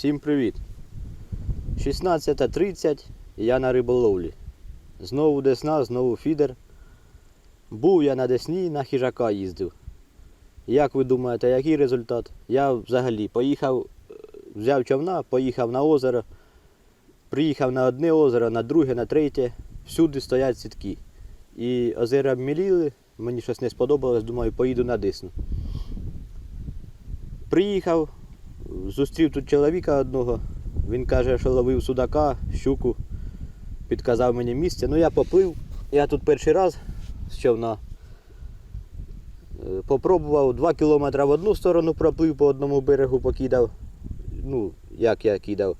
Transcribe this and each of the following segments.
Всім привіт! 16.30 я на риболовлі. Знову десна, знову фідер. Був я на Десні, на хижака їздив. Як ви думаєте, який результат? Я взагалі поїхав, взяв човна, поїхав на озеро, приїхав на одне озеро, на друге, на третє. Всюди стоять сітки. І озера обміліли, мені щось не сподобалось, думаю, поїду на Десну. Приїхав, зустрів тут чоловіка одного. Він каже, що ловив судака, щуку, підказав мені місце. Ну я поплив. Я тут перший раз з човна. Е, Попробував 2 кілометри в одну сторону проплив по одному берегу, покидав. Ну, як я кидав.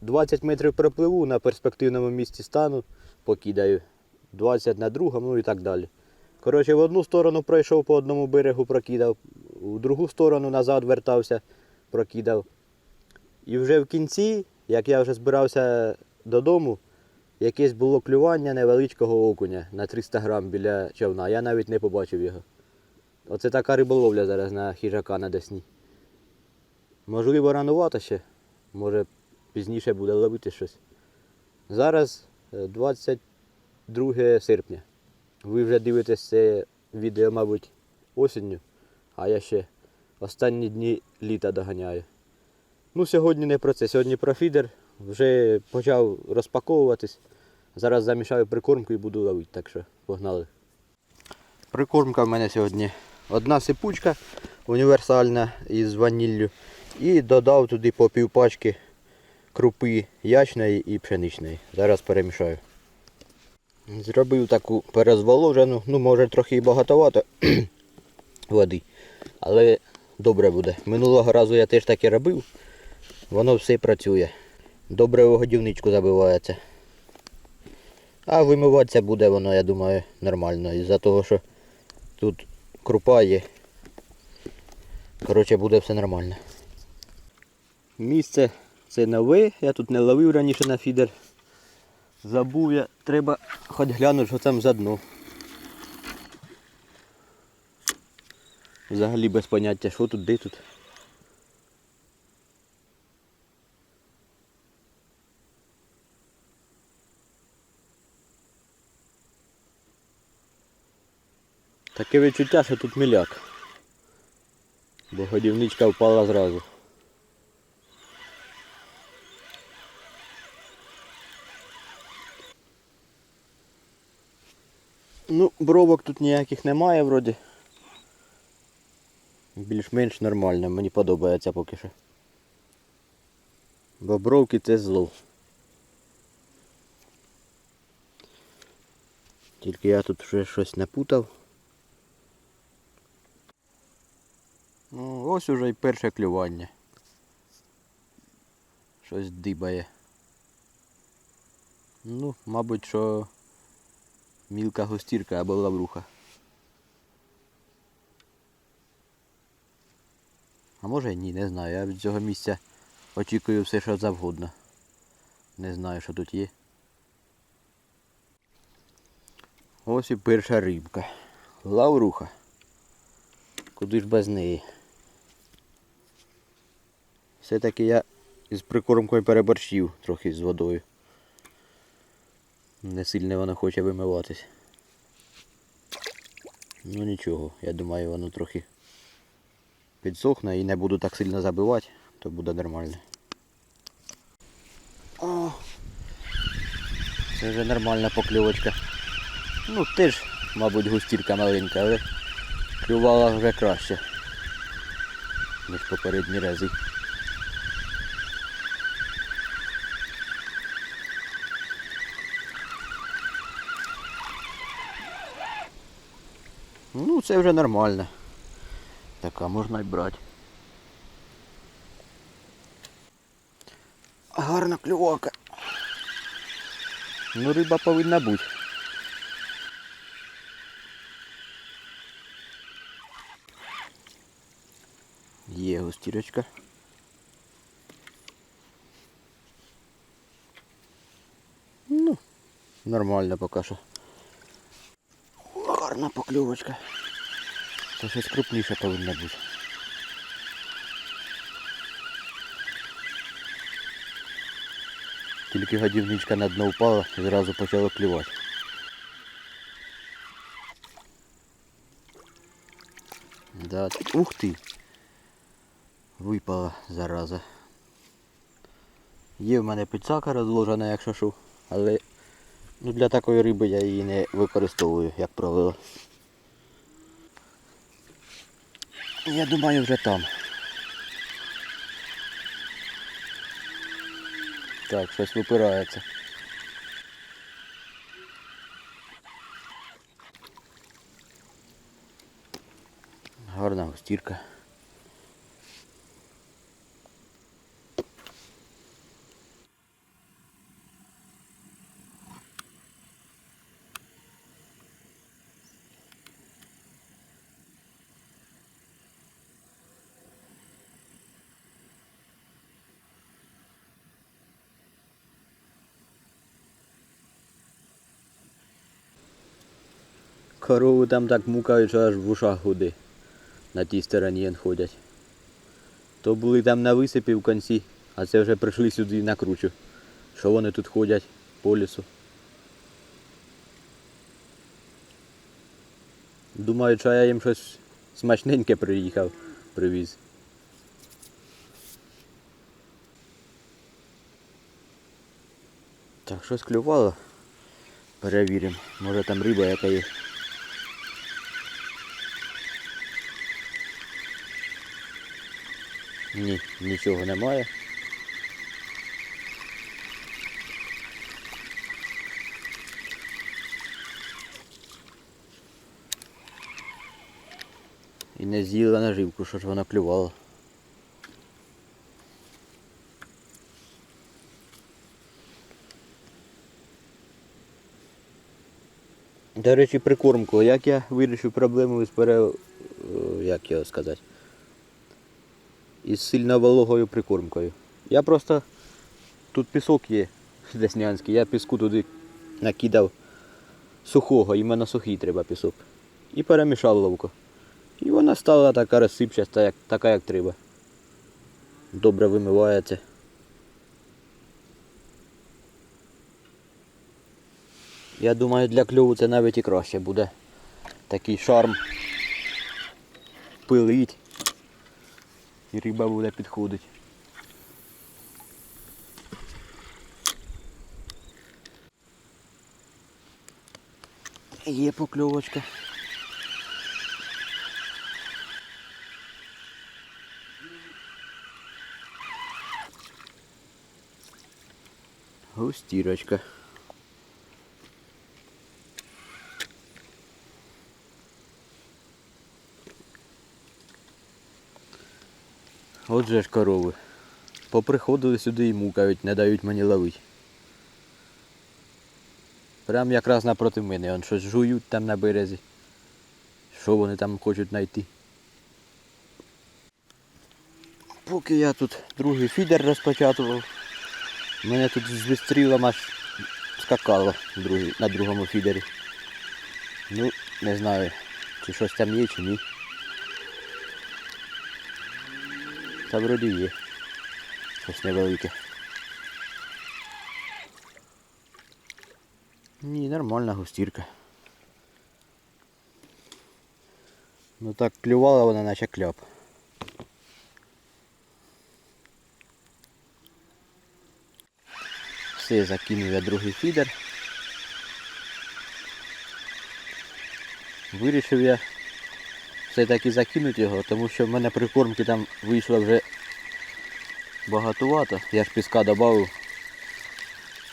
20 метрів пропливу на перспективному місці стану, покидаю. 20 на другому, ну і так далі. Коротше, в одну сторону пройшов по одному берегу, прокидав, у другу сторону назад вертався, прокидав. І вже в кінці, як я вже збирався додому, якесь було клювання невеличкого окуня на 300 грам біля човна. Я навіть не побачив його. Оце така риболовля зараз на хижака на Десні. Можливо, ранувато ще. Може пізніше буде ловити щось. Зараз е, 22 серпня. Ви вже дивитесь це відео, мабуть, осінню, а я ще останні дні літа доганяю. Ну, сьогодні не про це, сьогодні про фідер. Вже почав розпаковуватись. Зараз замішаю прикормку і буду ловити, так що погнали. Прикормка в мене сьогодні одна сипучка універсальна із ваніллю. І додав туди по півпачки крупи ячної і пшеничної. Зараз перемішаю. Зробив таку перезволожену, ну може трохи і багатовато води, але добре буде. Минулого разу я теж таке робив, воно все працює. Добре в годівничку забивається. А вимиватися буде воно, я думаю, нормально. Із-за того, що тут крупа є. Коротше, буде все нормально. Місце це нове, я тут не ловив раніше на фідер. Забув я, треба хоч глянути, що там за дно. Взагалі без поняття, що тут, де тут. Таке відчуття, що тут міляк. Бо годівничка впала зразу. Ну, бровок тут ніяких немає вроді. Більш-менш нормально, мені подобається поки що. Бо бровки це зло. Тільки я тут вже щось напутав. Ну, ось уже і перше клювання. Щось дибає. Ну, мабуть, що мілка густірка або лавруха. А може ні, не знаю. Я від цього місця очікую все, що завгодно. Не знаю, що тут є. Ось і перша рибка. Лавруха. Куди ж без неї? Все-таки я із прикормкою переборщив трохи з водою. Не сильно вона хоче вимиватись. Ну нічого, я думаю, воно трохи підсохне і не буду так сильно забивати, то буде нормально. О, це вже нормальна покльовочка. Ну теж, мабуть, густірка маленька, але клювала вже краще, ніж попередні рази. Ну, це вже нормально. Така можна й брати. Гарна клювака. Ну, риба повинна бути. Є густірочка. Ну, нормально поки що. Гарна покльовочка. Це щось крупніше повинно бути. Тільки годівничка на дно впала і зразу почало клювати. Да. Ух ти! Випала зараза. Є в мене підсака розложена, якщо що, але ну, для такої риби я її не використовую, як правило. Я думаю вже там. Так, щось випирається. Гарна густірка. Корову там так мукають, що аж в ушах гуди. На тій стороні он ходять. То були там на висипі в кінці, а це вже прийшли сюди на кручу. Що вони тут ходять по лісу. Думають, що я їм щось смачненьке приїхав, привіз. Так, щось клювало. Перевіримо. Може там риба яка є. Ні, нічого немає. І не з'їла наживку, що ж вона клювала. До речі, прикормку. Як я вирішив проблему з пере... як його сказати? Із сильно вологою прикормкою. Я просто тут пісок є деснянський, я піску туди накидав сухого, іменно сухий треба пісок. І перемішав ловко. І вона стала така розсипчаста, як, така як треба. Добре вимивається. Я думаю, для кльову це навіть і краще буде. Такий шарм пилить. І риба буде підходить. Є покльовочка. Густірочка. Отже ж корови. Поприходили сюди і мукають, не дають мені ловити. Прям якраз напроти мене, он щось жують там на березі. Що вони там хочуть знайти? Поки я тут другий фідер розпочатував, мене тут з вистрілом аж скакало на другому фідері. Ну, не знаю, чи щось там є, чи ні. Та вроді є. Щось невелике. Ні, нормальна густірка. Ну так клювала вона наче кляп. Все, закинув я другий фідер. Вирішив я все-таки закинути його, тому що в мене прикормки там вийшло вже багатувато. Я ж піска додав.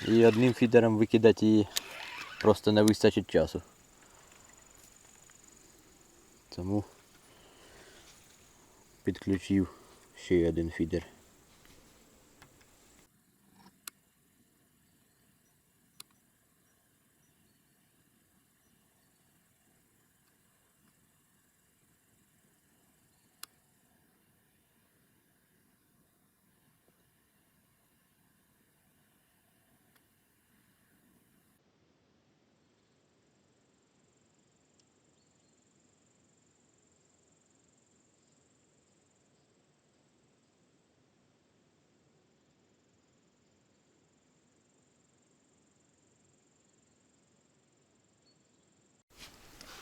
І одним фідером викидати її просто не вистачить часу. Тому підключив ще один фідер.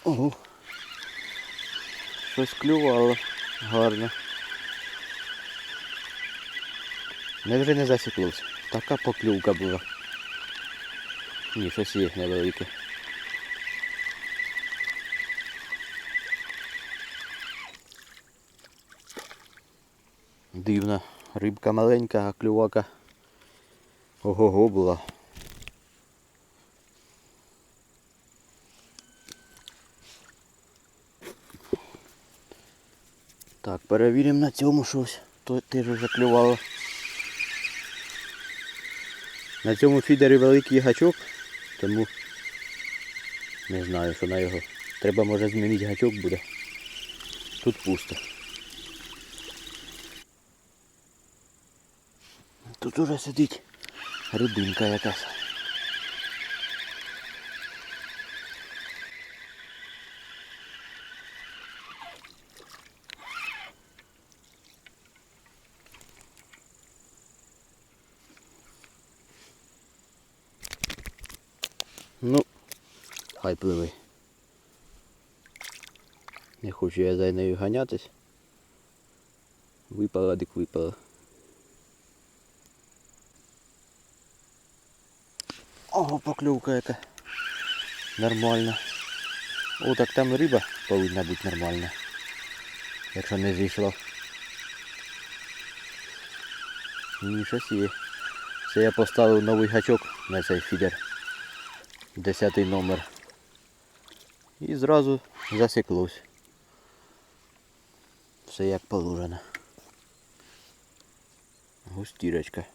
Ого. Щось клювало. Гарно. Невже не засіклося? Така поклювка була. Ні, щось є невелике. Дивна. Рибка маленька, а клювака ого-го була. Так, перевіримо на цьому щось. То теж вже клювало. На цьому фідері великий гачок, тому не знаю, що на його. Треба може змінити гачок буде. Тут пусто. Тут уже сидить рибинка якась. Ну, хай пливи. Не хочу я за нею ганятись. Випала, дик випала. Ого, поклювка яка. Нормально. О, так там риба повинна бути нормальна. Якщо не зійшла. Ні, щось є. Це я поставив новий гачок на цей фідер. Десятий номер. І зразу засіклось. Все як положено. Густірочка.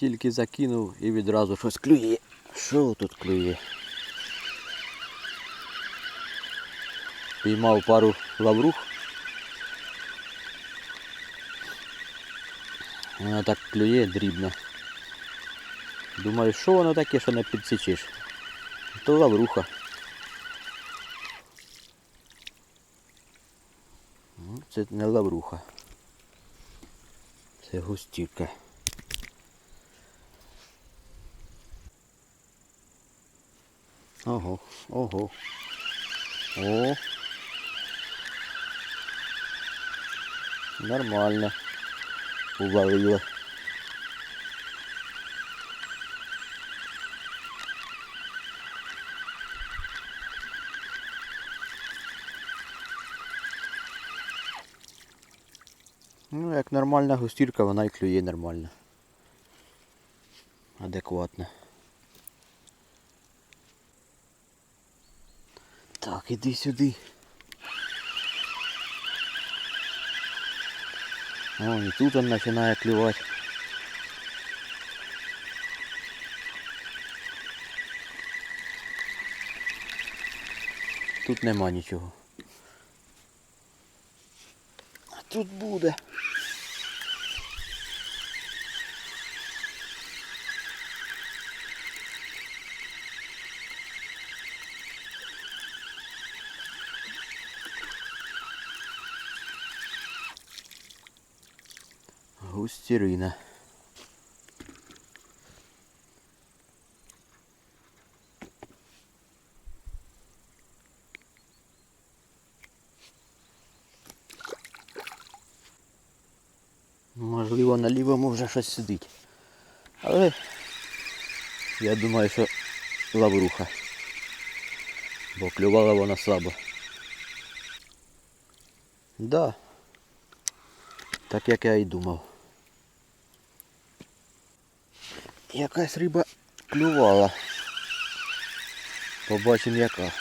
Тільки закинув і відразу щось клює. Що тут клює? Піймав пару лаврух. Вона так клює дрібно. Думаю, що воно таке, що не підсічиш? То лавруха. Ну, Це не лавруха. Це густірка. Ого, ого. О. Нормально. Увалило. Ну, як нормальна густірка, вона і клює нормально. Адекватно. Так, іди сюди. О, і тут он починає клювати. Тут нема нічого. А тут буде. Густірина. Можливо, на лівому вже щось сидить. Але я думаю, що лавруха. Бо клювала вона слабо. Да. Так як я і думав. Якась риба клювала. Побачимо яка.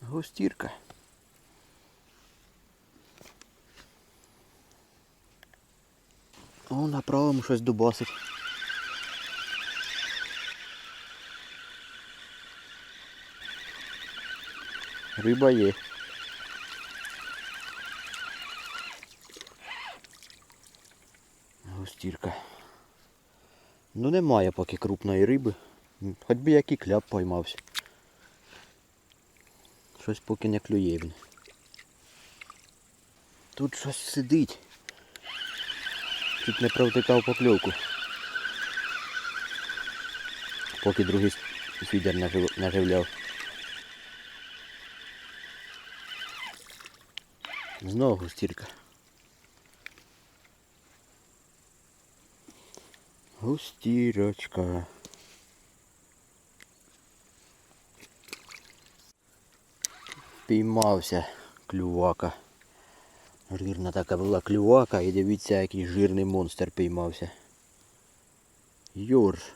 Густірка. О, на правому щось дубасить. Риба є. густірка. Ну немає поки крупної риби. Хоч би який кляп поймався. Щось поки не клює він. Тут щось сидить. Тут не провтикав покльовку. Поки другий фідер нажив- наживляв. Знову густірка. Густірочка. Піймався клювака. Жирна така була клювака і дивіться, який жирний монстр піймався. Йорш.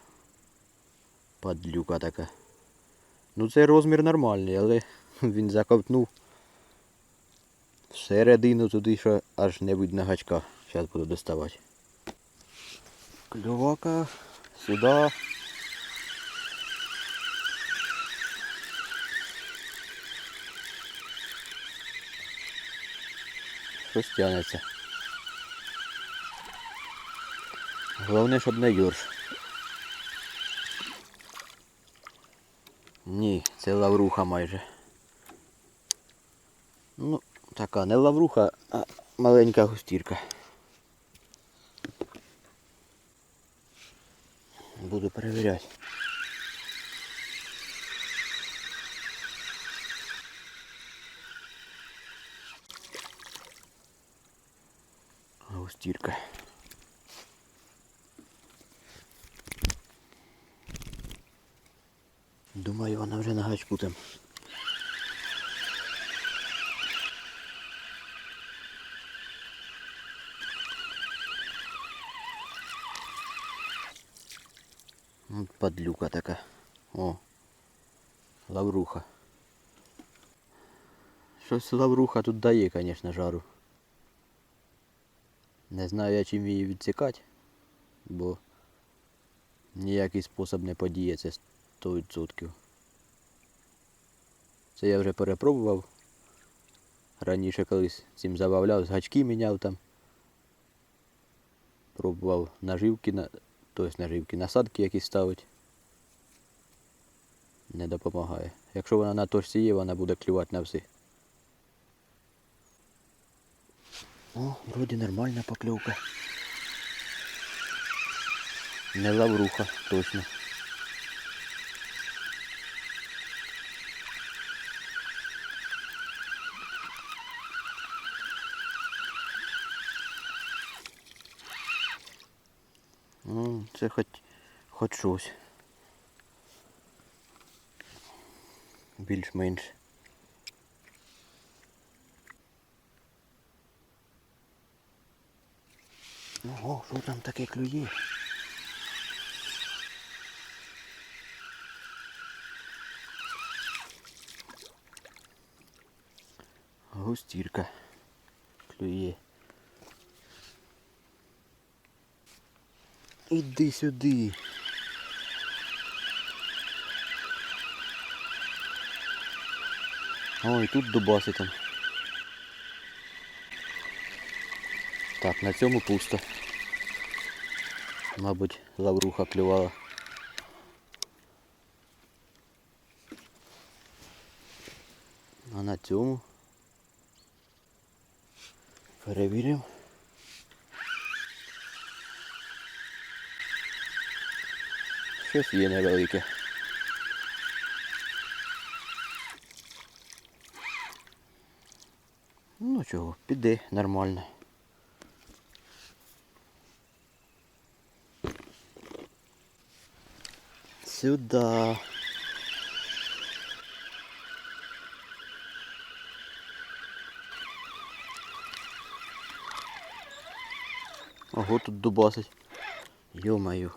Падлюка така. Ну це розмір нормальний, але він заковтнув всередину туди, що аж не видно гачка. Зараз буду доставати. Клювака сюди. Щось тянеться. Головне, щоб не юрш. Ні, це лавруха майже. Ну, така не лавруха, а маленька густірка. Буду перевіряти. Густірка. Думаю, вона вже на гачку там. Падлюка така. О. Лавруха. Щось лавруха тут дає, звісно, жару. Не знаю я чим її відсікати, бо ніякий спосіб не подіє це 100%. Це я вже перепробував. Раніше колись цим забавляв, з гачки міняв там. Пробував наживки, на... тобто наживки, насадки якісь ставить. Не допомагає. Якщо вона на точці є, вона буде клювати на все. О, вроді нормальна покльовка. Не лавруха, точно. Ну, це хоч, хоч щось. Більш-менш. Ого, що там таке клює? Густірка. Клює. Іди сюди. Ой, тут дубасить там. Так, на цьому пусто. Мабуть, лавруха клювала. А на цьому перевіримо. Щось є невелике. Ну чого, піде нормально. Сюда. Ого, тут дубасить. Ё-моё.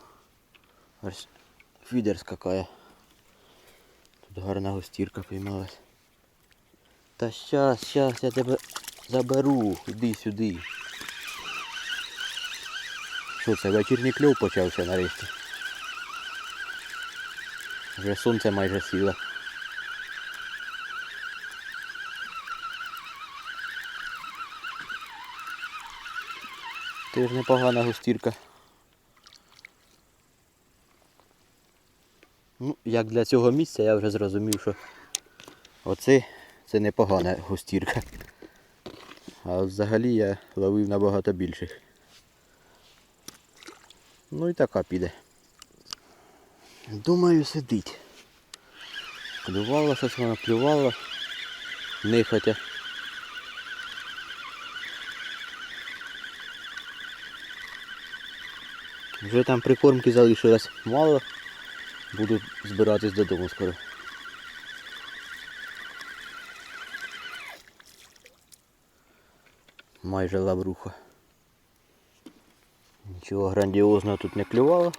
Ось фідер скакає. Тут гарна густірка піймалась. Та щас, щас, я тебе заберу. Іди сюди. Що це, вечірній кльов почався нарешті. Вже сонце майже сіло. Теж непогана густірка. Ну, як для цього місця я вже зрозумів, що оце це непогана густірка. А взагалі я ловив набагато більших. Ну і така піде. Думаю, сидить. Клювало щось воно клювало. Нехотя. Вже там прикормки залишилось мало. Буду збиратись додому скоро. Майже лавруха. Нічого грандіозного тут не клювало.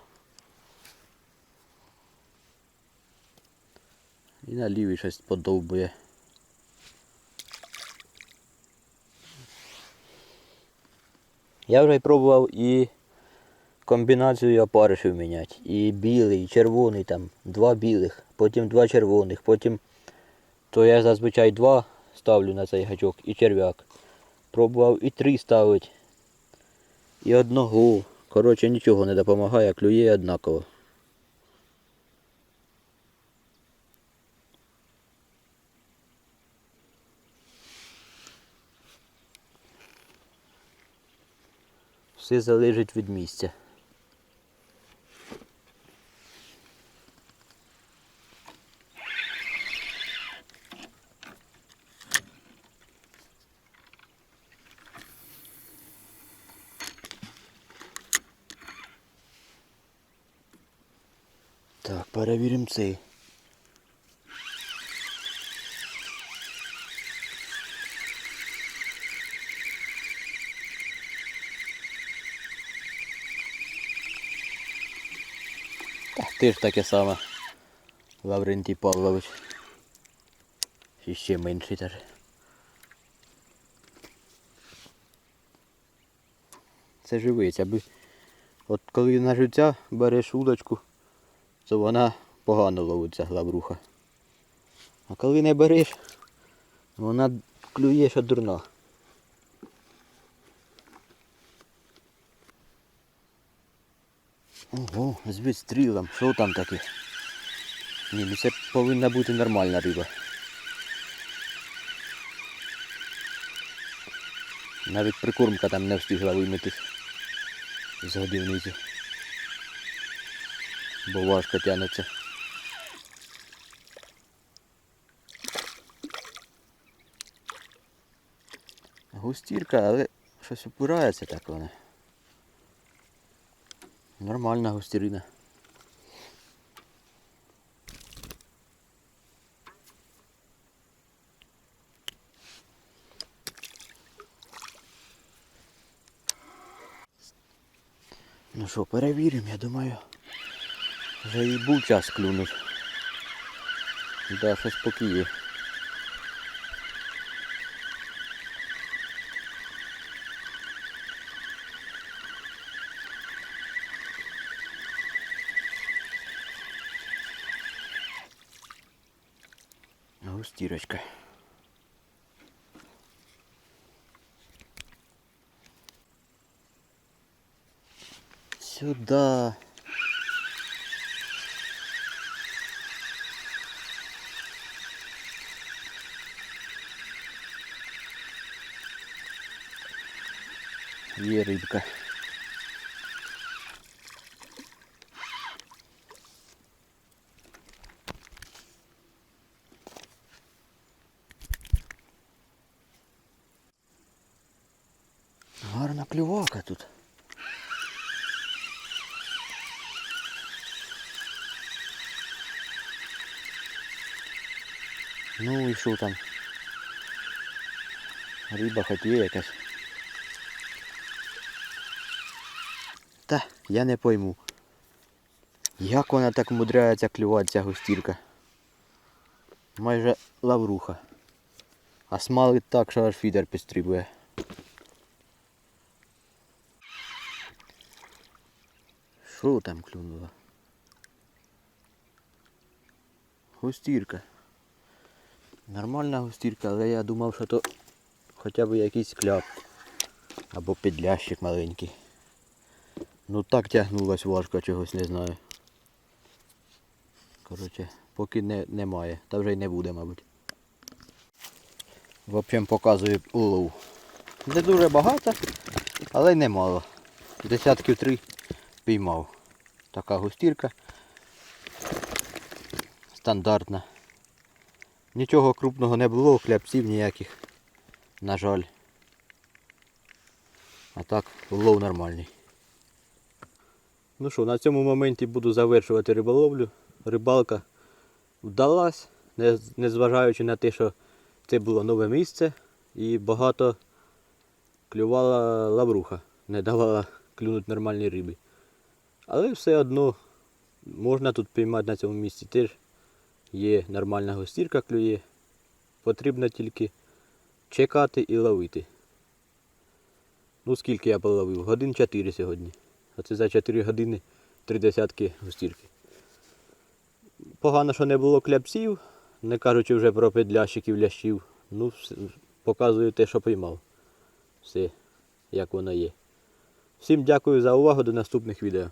І на лівій щось подовбує. Я вже пробував і комбінацію опаришів міняти. І білий, і червоний там, два білих, потім два червоних, потім то я зазвичай два ставлю на цей гачок і черв'як. Пробував і три ставити. І одного. Коротше, нічого не допомагає, клює однаково. Все залежить від місця. Цей. Та ж таке саме. Лаврентій Павлович. І ще менший теж. Це живець, аби. От коли на живця береш удочку, то вона погано ловиться лавруха. А коли не береш, вона клює, що дурна. Ого, з відстрілом. Що там таке? Ні, ну це повинна бути нормальна риба. Навіть прикормка там не встигла вимитись з годівниці. Бо важко тягнеться. Густірка, але щось упирається так вона. Нормальна густірина. Ну що, перевіримо, я думаю. Вже і був час клюнуть. Да, щось поки. Густірочка. Сюда. Є рибка. Ну там? Риба хоч є якась. Та, я не пойму. Як вона так мудряється клювати ця густірка? Майже лавруха. А смалить так, що аж фідер підстрибує. Що там клюнуло? Густірка. Нормальна густірка, але я думав, що то хоча б якийсь кляп. Або підлящик маленький. Ну так тягнулось важко чогось, не знаю. Коротше, поки не, немає, та вже й не буде, мабуть. В общем, показую улов. Не дуже багато, але немало. Десятків три піймав. Така густірка. Стандартна. Нічого крупного не було, хлябців ніяких. На жаль. А так, улов нормальний. Ну що, на цьому моменті буду завершувати риболовлю. Рибалка вдалась, не- незважаючи на те, що це було нове місце і багато клювала лавруха, не давала клюнути нормальні риби. Але все одно можна тут піймати на цьому місці теж є нормальна гостірка клює. Потрібно тільки чекати і ловити. Ну скільки я половив? Годин 4 сьогодні. А це за 4 години три десятки густірки. Погано, що не було кляпців, не кажучи вже про педлящиків, лящів. Ну, показую те, що поймав. Все, як воно є. Всім дякую за увагу, до наступних відео.